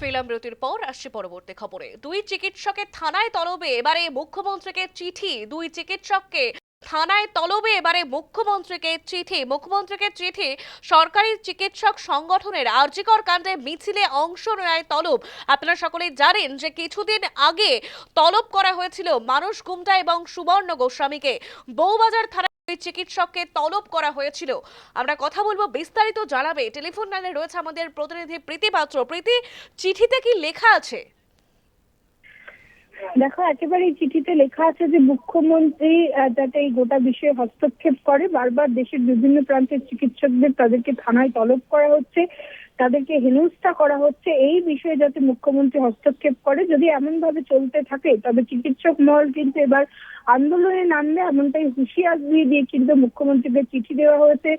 ফিরলাম বিরতির পর আসছে পরবর্তী খবরে। দুই চিকিৎসকের থানায় তলবে। এবারে মুখ্যমন্ত্রীকে চিঠি, দুই চিকিৎসককে থানায় তলবে এবারে মুখ্যমন্ত্রীকে চিঠি মুখ্যমন্ত্রীকে চিঠি, সরকারি চিকিৎসক সংগঠনের আরজিকর কাণ্ডে মিছিলে অংশ নেয় তলব। আপনারা সকলেই জানেন যে কিছুদিন আগে তলব করা হয়েছিল মানুষ গুমটা এবং সুবর্ণ গোস্বামীকে। বউবাজার দুই চিকিৎসককে তলব করা হয়েছিল। আমরা কথা বলব বিস্তারিত জানাবে। টেলিফোন লাইনে রয়েছে আমাদের প্রতিনিধি প্রীতি পাত্র। প্রীতি, চিঠিতে কি লেখা আছে? দেখো একেবারে চিঠিতে লেখা আছে যে মুখ্যমন্ত্রী যাতে এই গোটা বিষয়ে হস্তক্ষেপ করে। বারবার দেশের বিভিন্ন প্রান্তের চিকিৎসকদের তাদেরকে থানায় তলব করা হচ্ছে। তাদেরকে হেনস্থা করা হচ্ছে এই বিষয়ে যাতে মুখ্যমন্ত্রী হস্তক্ষেপ করে। যদি এমন ভাবে চলতে থাকে, তবে চিকিৎসক মহল কিন্তু এবার আন্দোলনে নামবে, এমনটাই হুঁশিয়ার দিয়ে দিয়ে কিন্তু মুখ্যমন্ত্রীকে চিঠি দেওয়া হয়েছে।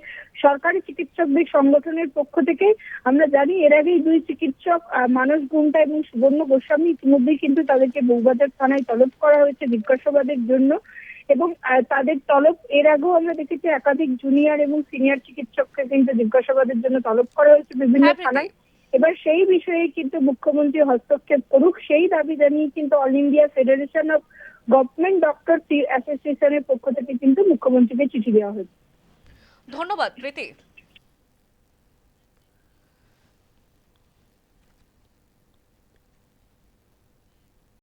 সরকারি চিকিৎসকদের সংগঠনের পক্ষ থেকে আমরা জানি, এর আগেই দুই চিকিৎসক মানস গুমটা এবং সুবর্ণ গোস্বামী ইতিমধ্যেই কিন্তু তাদেরকে বউবাজার থানায় তলব করা হয়েছে জিজ্ঞাসাবাদের জন্য। এবং তাদের তলব এর আগেও আমরা দেখেছি একাধিক জুনিয়র এবং সিনিয়র চিকিৎসককে কিন্তু জিজ্ঞাসাবাদের জন্য তলব করা হয়েছে বিভিন্ন হ্যাঁ, থানায়। এবার সেই বিষয়ে কিন্তু মুখ্যমন্ত্রী হস্তক্ষেপ করুক সেই দাবি জানিয়ে কিন্তু all India federation of government doctor অ্যাসোসিয়েশনের পক্ষ থেকে কিন্তু মুখ্যমন্ত্রীকে চিঠি দেওয়া হয়েছে। ধন্যবাদ প্রীতি।